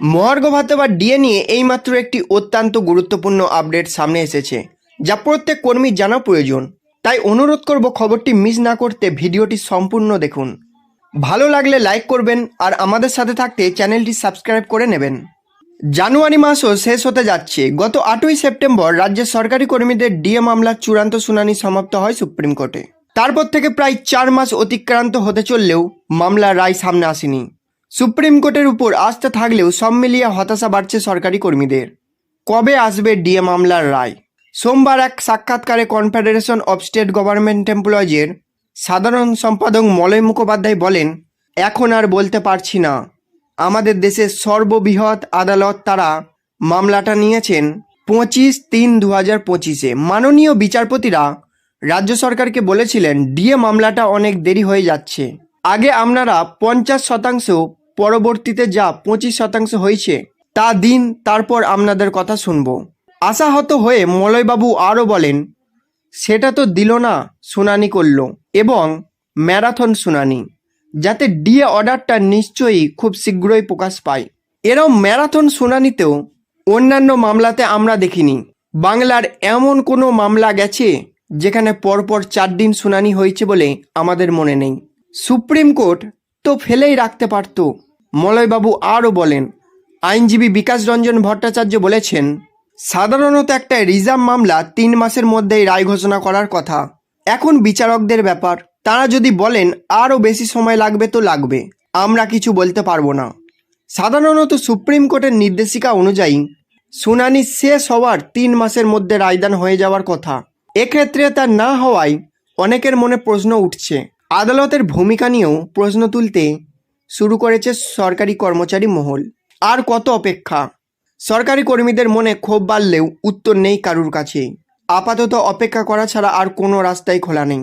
মহার্ঘ ভাতা ডিএ নিয়ে এইমাত্র একটি অত্যন্ত গুরুত্বপূর্ণ আপডেট সামনে এসেছে, যা প্রত্যেক কর্মীর জানা প্রয়োজন। তাই অনুরোধ করব খবরটি মিস না করতে ভিডিওটি সম্পূর্ণ দেখুন। ভালো লাগলে লাইক করবেন আর আমাদের সাথে থাকতে চ্যানেলটি সাবস্ক্রাইব করে নেবেন। জানুয়ারি মাসও শেষ হতে যাচ্ছে। গত আটই সেপ্টেম্বর রাজ্যের সরকারি কর্মীদের ডিএ মামলার চূড়ান্ত শুনানি সমাপ্ত হয় সুপ্রিম কোর্টে। তারপর থেকে প্রায় চার মাস অতিক্রান্ত হতে চললেও মামলার রায় সামনে আসেনি। সুপ্রিম কোর্টের উপর আস্থা থাকলেও সব মিলিয়ে হতাশা বাড়ছে সরকারি কর্মীদের। কবে আসবে ডিএ মামলার রায়? সোমবার এক সাক্ষাৎকারে কনফেডারেশন অব স্টেট গভর্নমেন্ট এমপ্লয়িজের সাধারণ সম্পাদক মলয় মুখোপাধ্যায় বলেন, এখন আর বলতে পারছি না। আমাদের দেশের সর্ববৃহৎ আদালত তারা মামলাটা নিয়েছেন পঁচিশ তিন দু হাজার পঁচিশে। মাননীয় বিচারপতিরা রাজ্য সরকারকে বলেছিলেন, ডিএ মামলাটা অনেক দেরি হয়ে যাচ্ছে। আগে আপনারা পঞ্চাশ শতাংশ পরবর্তীতে যা পঁচিশ শতাংশ হয়েছে, তা দিন তারপর আপনাদের কথা শুনব। আশাহত হয়ে মলয়বাবু আরও বলেন, সেটা তো দিল না শুনানি করল এবং ম্যারাথন শুনানি, যাতে ডিএ অর্ডারটা নিশ্চয়ই খুব শীঘ্রই প্রকাশ পায়। এরম ম্যারাথন শুনানিতেও অন্যান্য মামলাতে আমরা দেখিনি। বাংলার এমন কোনো মামলা গেছে যেখানে পরপর চার দিন শুনানি হয়েছে বলে আমাদের মনে নেই। সুপ্রিম কোর্ট তো ফেলেই রাখতে পারত মলয়বাবু আরও বলেন, আইনজীবী বিকাশ রঞ্জন ভট্টাচার্য বলেছেন, সাধারণত একটা রিজার্ভ মামলা তিন মাসের মধ্যেই রায় ঘোষণা করার কথা। এখন বিচারকদের ব্যাপার, তারা যদি বলেন আরও বেশি সময় লাগবে তো লাগবে, আমরা কিছু বলতে পারব না। সাধারণত সুপ্রিম কোর্টের নির্দেশিকা অনুযায়ী, শুনানি শেষ হওয়ার তিন মাসের মধ্যে রায়দান হয়ে যাওয়ার কথা। এক্ষেত্রে তা না হওয়ায় অনেকের মনে প্রশ্ন উঠছে। আদালতের ভূমিকা নিয়েও প্রশ্ন তুলতে শুরু করেছে সরকারি কর্মচারী মহল। আর কত অপেক্ষা? সরকারি কর্মীদের মনে ক্ষোভ বাড়লেও উত্তর নেই কারুর কাছে। আপাতত অপেক্ষা করা ছাড়া আর কোনো রাস্তাই খোলা নেই।